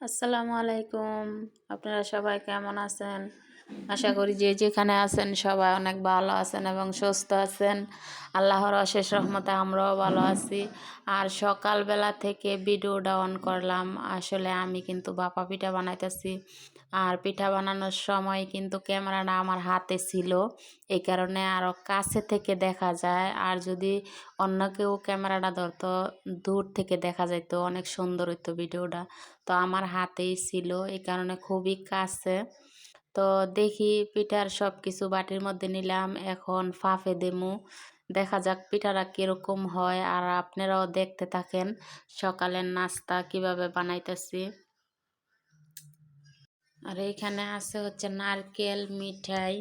আসসালামু আলাইকুম। আপনারা সবাই কেমন আছেন? আশা করি যে যেখানে আছেন সবাই অনেক ভালো আছেন এবং সুস্থ আছেন। আল্লাহর অশেষ রহমতে আমরাও ভালো আছি। আর সকালবেলা থেকে ভিডিওটা অন করলাম। আসলে আমি কিন্তু বাপা পিঠা বানাইতেছি। আর পিঠা বানানোর সময় কিন্তু ক্যামেরাটা আমার হাতে ছিল। এই কারণে আরও কাছে থেকে দেখা যায়। আর যদি অন্য কেউ ক্যামেরাটা ধরতো, দূর থেকে দেখা যাইতো, অনেক সুন্দর হইতো ভিডিওটা। তো আমার হাতেই ছিল, এই কারণে খুবই কাছে। তো দেখি পিঠার সব কিছু বাটির মধ্যে নিলাম, এখন ফাফে দেমু দেখা যাক পিঠাটা কীরকম হয়। আর আপনারাও দেখতে থাকেন সকালের নাস্তা কীভাবে বানাইতেছি। আর এইখানে আছে হচ্ছে নারকেল, মিঠাই।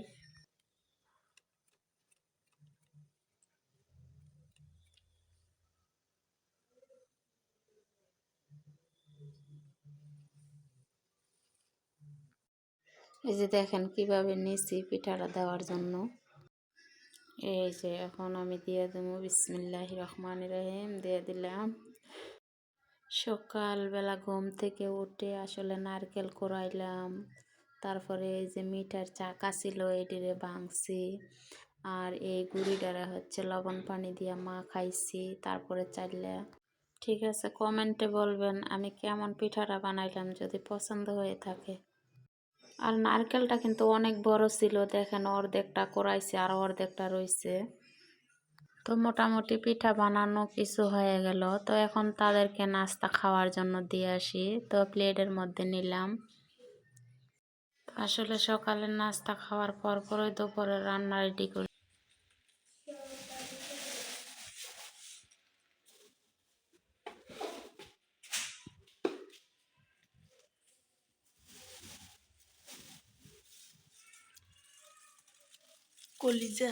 এই যে দেখেন কীভাবে নিছি পিঠাটা দেওয়ার জন্য। এই যে এখন আমি দিয়ে দেবো বিসমিল্লাহ রহমান রহিম, দিয়ে দিলাম। সকালবেলা ঘুম থেকে উঠে আসলে নারকেল কোরাইলাম তারপরে এই যে মিঠার চাকা ছিল এটিরে ভাঙছি। আর এই গুড়িটারে হচ্ছে লবণ পানি দিয়ে মা খাইছি, তারপরে চাইলে। ঠিক আছে, কমেন্টে বলবেন আমি কেমন পিঠাটা বানাইলাম যদি পছন্দ হয়ে থাকে। আর নারকেলটা কিন্তু অনেক বড় ছিল, দেখেন অর্ধেকটা করাইছে আর অর্ধেকটা রয়েছে তো মোটামুটি পিঠা বানানো কিছু হয়ে গেল। তো এখন তাদেরকে নাস্তা খাওয়ার জন্য দিয়ে আসি। তো প্লেটের মধ্যে নিলাম। আসলে সকালের নাস্তা খাওয়ার পর পরই দুপুরে রান্না রেডি করি। কলিজা।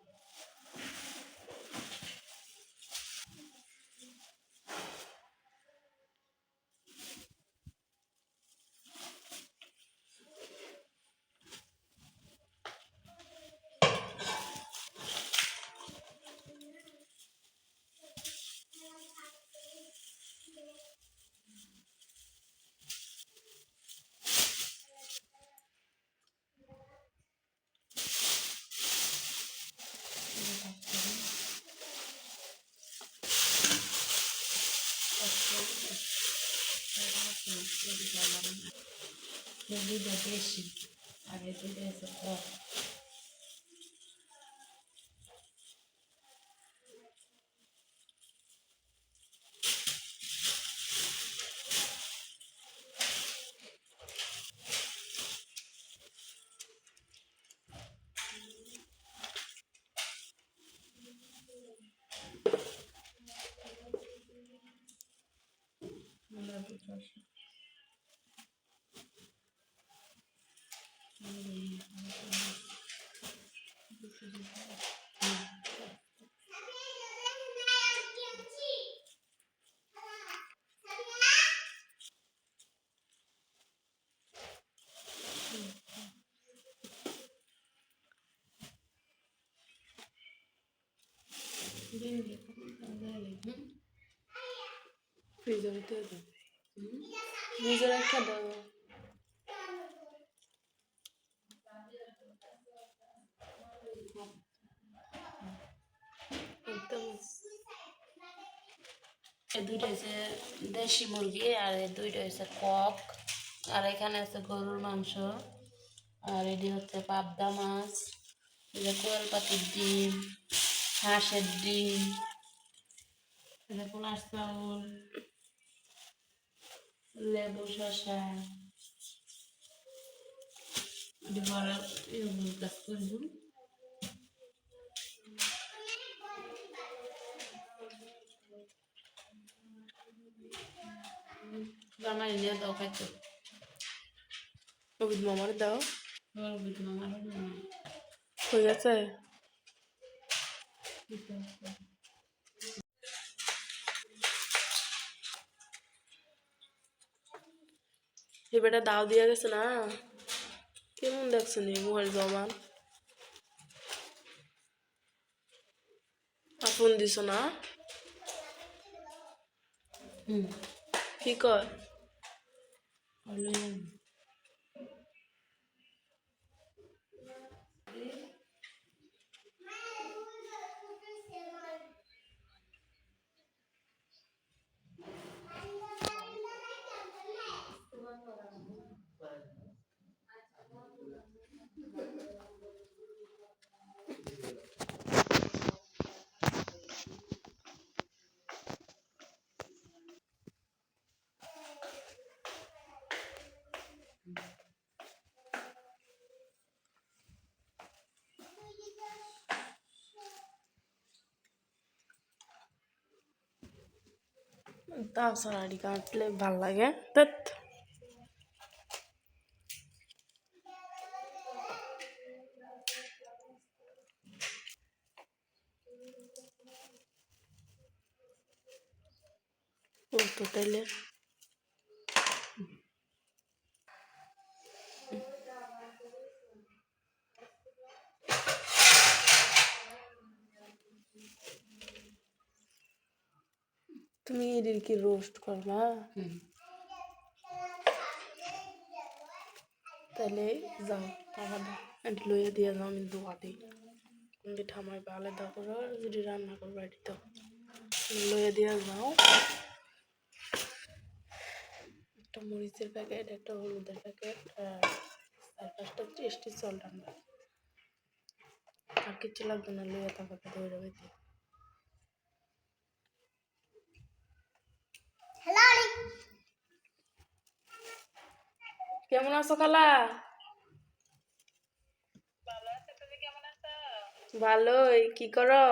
Querida, deixe. দেশি মুরগি দুইটা দেশি আর এই দুইটা হচ্ছে কম ফ্রিজের ভিতরে দাও ফ্রিজে রেখে দাও একদম এই দুইটা হচ্ছে দেশি মুরগি আর দুইটা হচ্ছে কক। আর এখানে আছে গরুর মাংস। আর এটি হচ্ছে পাবদা মাছ। কোয়েল পাখির ডিম, হাঁসের ডিম পোলার চাউল, লেবু শসা। এটি বড় গাছ করব জামাই দিয়ে দাও খাইতে। কবিদ মামার দাও। তোমার বুঝি মামার হয়ে গেছে? এবারে দাও দিয়ে গেছে না? কেমন দেখছেন এই মুখের জবান? আপন দিছ না? হুম। কি কয় তাও সারাড়ি কাটলে ভালো লাগে। তো তাইলে তুমি এদের কি রোস্ট করবা তাহলে যাও টাকা দাও। এটি লইয়া দিয়ে যাও আমি দোয়া দিই। তুমি ঠামাই ভালো দাও করো আর যদি রান্না করব এটি তো লইয়া দিয়ে যাও। একটা মরিচের প্যাকেট একটা হলুদের প্যাকেট আর পাঁচটা টেস্টি চল রান্না। আর কিছু লাগবে না লইয়া টাকাটা ধরে হইতে কেমন আছো খালা? ভালোই কি করো?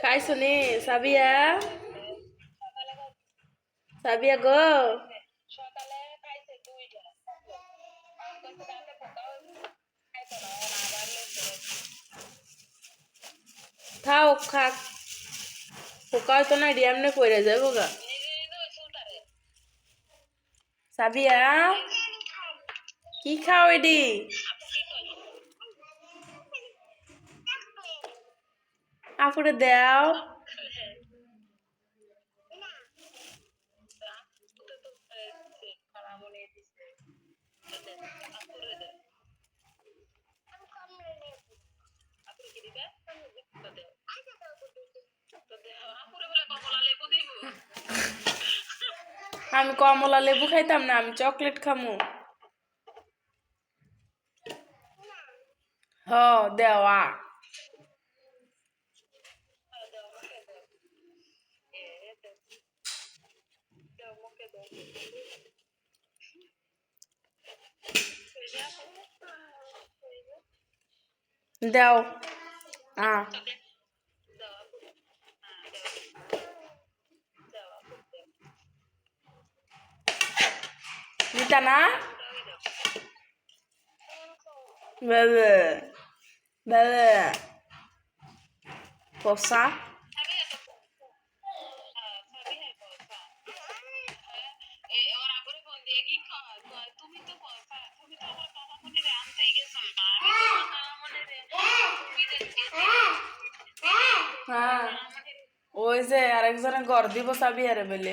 খাইছো নি সাবিয়া? সাবিয়া গো? থাও খাক। পোকা হয়তো না ডিয়ামনে কইরা যাব গা সাবিয়া কি খাও এডি আপুরে দাও আমি কমলা লেবু খাইতাম না আমি চকলেট খামু। হ দেওয়া দাও আ। নিতা না বেবে বেবে পচা হ্যাঁ। ওই যে আরেকজনে ঘর দিব চাবি আরে বেলে।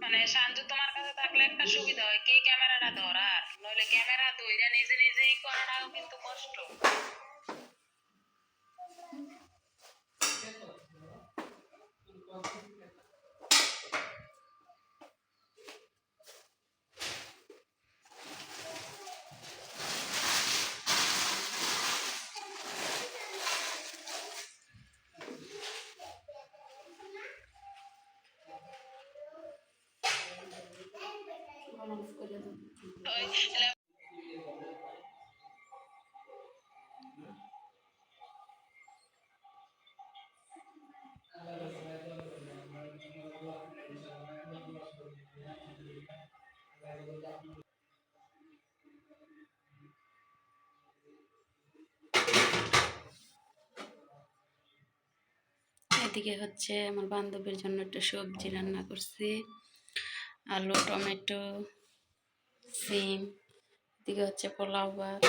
মানে সানজু তোমার কাছে থাকলে একটা সুবিধা হয়। কে ক্যামেরাটা ধরার? নইলে ক্যামেরা ধইরা নিজে নিজেই করাটাও কিন্তু কষ্ট। এদিকে হচ্ছে আমার বান্ধবীর জন্য একটু সবজি রান্না করছি আলু টমেটো সিম এদিকে হচ্ছে পোলাও ভাত